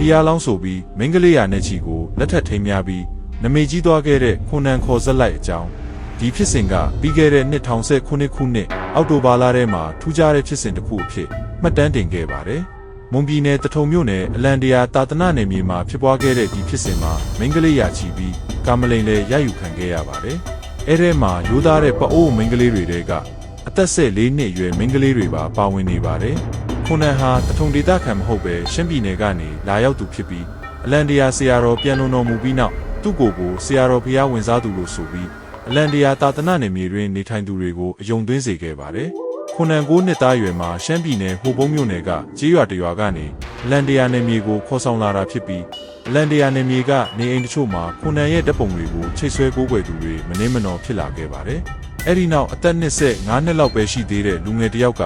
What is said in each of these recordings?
ဖျားလောင်းဆိုပြီးမင်းကလေးရနဲ့ချီကိုလက်ထပ်ထိမ်းများပြီးနမေကြီးသွားခဲ့တဲ့ခွန်နန်ခေါ်ဆက်လိုက်အကြောင်းဒီဖြစ်စဉ်ကပြီးခဲ့တဲ့နှစ်1019ခုနှစ်အောက်တိုဘာလထဲမှာထူးခြားတဲ့ဖြစ်စဉ်တစ်ခုအဖြစ်မှတ်တမ်းတင်ခဲ့ပါတယ်။မွန်ပြည်နယ်တထုံမြို့နယ်အလန်တရာတာသနာနယ်မြေမှာဖြစ်ပွားခဲ့တဲ့ဒီဖြစ်စဉ်မှာမင်းကလေးရချီပြီးကာမလိန်လည်းရယူခံခဲ့ရပါတယ်။အဲထဲမှာရိုးသားတဲ့ပအိုးမင်းကလေးတွေတဲကအသက်ဆက်၄နှစ်အရွယ်မင်းကလေးတွေပါပါဝင်နေပါတယ်။ ခွန်နန်ဟာတထုံဒေသခံမဟုတ်ပဲရှမ်းပြည်နယ်ကနေလာရောက်သူဖြစ်ပြီးအလန်တရာဆရာတော်ပြန်လွန်တော်မူပြီးနောက်သူ့ကိုယ်ကိုဆရာတော်ဖျားဝင်စားသူလို့ဆိုပြီးအလန်တရာတာသနာနယ်မြေတွင်နေထိုင်သူတွေကိုအယုံသွင်းစေခဲ့ပါတယ်။ခွန်နန်ကိုနှစ်သားအရွယ်မှာရှမ်းပြည်နယ်ဟိုပုံးမြို့နယ်ကကြေးရွာတစ်ရွာကနေအလန်တရာနယ်မြေကိုခေါ်ဆောင်လာတာဖြစ်ပြီးအလန်တရာနယ်မြေကနေအိမ်တချို့မှာခွန်နန်ရဲ့တပ်ပုံတွေကိုချိတ်ဆွဲကိုးကွယ်သူတွေမနှင်းမနော်ဖြစ်လာခဲ့ပါတယ်။အဲဒီနောက်အသက်25နှစ်လောက်ပဲရှိသေးတဲ့လူငယ်တစ်ယောက်က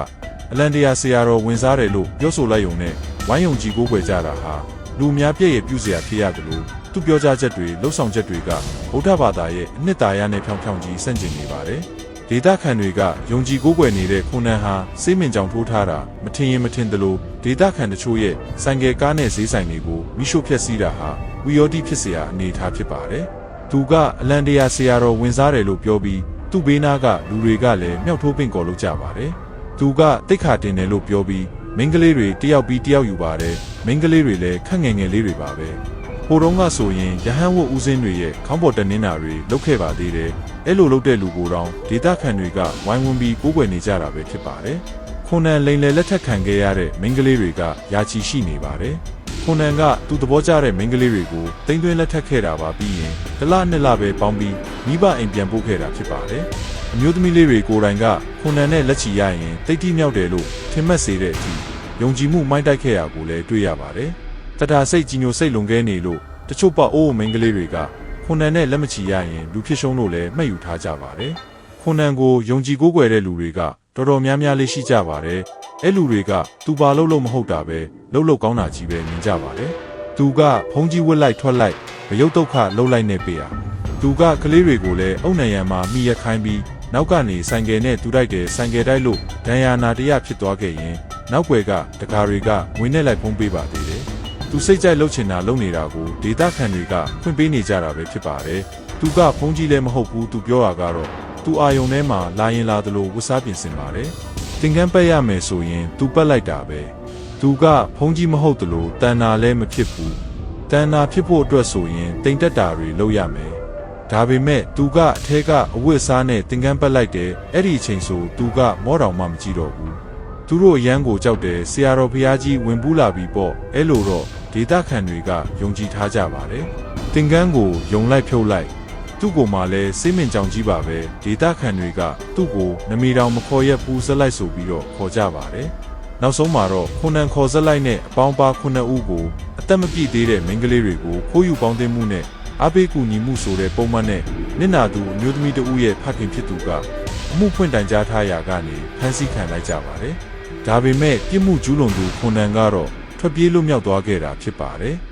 အလန်တရာဆရာတော်ဝင်စားတယ်လို့ပြောဆိုလိုက်ုံနဲ့ဝိုင်းယုံကြည်ကိုးကွယ်ကြတာဟာလူများပြည့်ရဲ့ပြုစရာဖြစ်ရတယ်လို့သူပြောကြားချက်တွေလှုပ်ဆောင်ချက်တွေကဗုဒ္ဓဘာသာရဲ့အနှစ်သာရနဲ့ဖြောင်ဖြောင်ကြီးဆန့်ကျင်နေပါတယ်။ဒေတာခန်တွေကယုံကြည်ကိုးကွယ်နေတဲ့ခုနန်ဟာစိတ်မင်ကြောင်ထိုးထားတာမထင်ရင်မထင်သလိုဒေတာခန်တချို့ရဲ့ဆိုင်ကယ်ကားနဲ့ဈေးဆိုင်တွေကိုမိရှုဖျက်ဆီးတာဟာဝီယောတိဖြစ်စရာအနေအထားဖြစ်ပါတယ်။သူကအလန်တရာဆရာတော်ဝင်စားတယ်လို့ပြောပြီးသူ့ဘေးနားကလူတွေကလည်းမြောက်ထိုးပင့်ကော်လုပ်ကြပါတယ်။ သူကတိတ်ခါတင်တယ်လို့ပြောပြီးမင်းကလေးတွေတယောက်ပြီးတယောက်ယူပါတယ်မင်းကလေးတွေလည်းခက်ငယ်ငယ်လေးတွေပါပဲဟိုတုန်းကဆိုရင်ရဟန်းဝတ်ဦးစင်းတွေရဲ့ခေါင်းပေါ်တနင်းတာတွေလုပ်ခဲ့ပါသေးတယ်အဲ့လိုလုပ်တဲ့လူကိုတောင်ဒေတာခန်တွေကဝိုင်းဝန်းပြီးကိုးကွယ်နေကြတာပဲဖြစ်ပါတယ်ခွန်နန်လိန်လေလက်ထက်ခံခဲ့ရတဲ့မင်းကလေးတွေကယာချီရှိနေပါတယ် ခွန်နန်ကသူ့သဘောကျတဲ့မင်းကလေးတွေကိုတိမ့်သွင်းလက်ထက်ခဲ့တာပါပြီးရင်တစ်လနှစ်လပဲပေါင်းပြီးမိဘအိမ်ပြန်ပို့ခဲ့တာဖြစ်ပါတယ်အမျိုးသမီးလေးတွေကိုယ်တိုင်ကခွန်နန်နဲ့လက်ချီရရင်တိတ်တိမြောက်တယ်လို့ထင်မှတ်စေတဲ့အထိယုံကြည်မှုမိုင်းတိုက်ခဲ့ရကိုလည်းတွေ့ရပါတယ်။တတာစိတ်ကြီးညိုစိတ်လုံခဲနေလို့တချို့ပေါ့အိုးမိန်းကလေးတွေကခွန်နန်နဲ့လက်မချီရရင်လူဖြစ်ရှုံးလို့လည်းမှတ်ယူထားကြပါတယ်။ ခွန်နန်ကိုယုံကြည်ကိုးကွယ်တဲ့လူတွေကတော်တော်များများလေးရှိကြပါတယ်။အဲလူတွေကသူပါလို့လို့မဟုတ်တာပဲလှုပ်လှုပ်ကောင်းတာကြီးပဲမြင်ကြပါတယ်။သူကဖုံးကြီးဝက်လိုက်ထွက်လိုက်မယုတ်ဒုက္ခလှုပ်လိုက်နေပေရ။သူကကလေးတွေကိုလည်းအုံနံရံမှာမိရခိုင်းပြီးနောက်ကနေဆိုင်ကယ်နဲ့တူတိုက်တယ်ဆိုင်ကယ်တိုက်လို့ဒဏ်ရာနာတရဖြစ်သွားခဲ့ရင်နောက်ွယ်ကတကာတွေကငွေနဲ့လိုက်ဖုံးပေးပါသေးတယ်။သူစိတ်ကြိုက်လှုပ်ချင်တာလုပ်နေတာကိုဒေတာခန်တွေကဖွင့်ပေးနေကြတာပဲဖြစ်ပါတယ်။သူကဖုံးကြီးလည်းမဟုတ်ဘူးသူပြောတာကတော့ သူအာယုံထဲမှာလာရင်လာသလိုဝတ်စားပြင်ဆင်ပါတယ်။သင်္ကန်းပက်ရမယ်ဆိုရင် သူပက်လိုက်တာပဲ။သူကဖုံးကြီးမဟုတ်သလိုတန်နာလည်းမဖြစ်ဘူး။တန်နာဖြစ်ဖို့အတွက်ဆိုရင်တိမ်တက်တာတွေလုပ်ရမယ်။ဒါပေမဲ့သူကအထဲကအဝတ်အစားနဲ့သင်္ကန်းပက်လိုက်တယ်အဲ့ဒီအချိန်ဆိုသူကမောတော်မှမကြည့်တော့ဘူးသူတို့အရန်ကိုကြောက်တယ်ဆရာတော်ဘုရားကြီးဝင်ပူးလာပြီပေါ့အဲ့လိုတော့ဒေတာခန်တွေကယုံကြည်ထားကြပါတယ်သင်္ကန်းကိုယုံလိုက်ဖြုတ်လိုက် သူ့ကိုမှလည်းစိတ်မင်ကြောင်ကြီးပါပဲဒေတာခန်တွေကသူ့ကိုနမီတောင်မခေါ်ရက်ပူဇက်လိုက်ဆိုပြီးတော့ခေါ်ကြပါတယ်နောက်ဆုံးမှာတော့ခုနန်ခေါ်ဇက်လိုက်နဲ့အပေါင်းပါခုနှစ်ဦးကိုအသက်မပြည့်သေးတဲ့မိန်းကလေးတွေကိုခိုးယူပေါင်းသိမှုနဲ့အဘေးကူညီမှုဆိုတဲ့ပုံမှန်နဲ့နင့်နာသူအမျိုးသမီးတဦးရဲ့ဖခင်ဖြစ်သူကအမှုဖွင့်တိုင်ကြားထားရာကနေဖမ်းဆီးခံလိုက်ကြပါတယ်။ဒါပေမဲ့ပြစ်မှုကျူးလွန်သူခွန်နန်ကတော့ထွက်ပြေးလွတ်မြောက်သွားခဲ့တာဖြစ်ပါတယ်။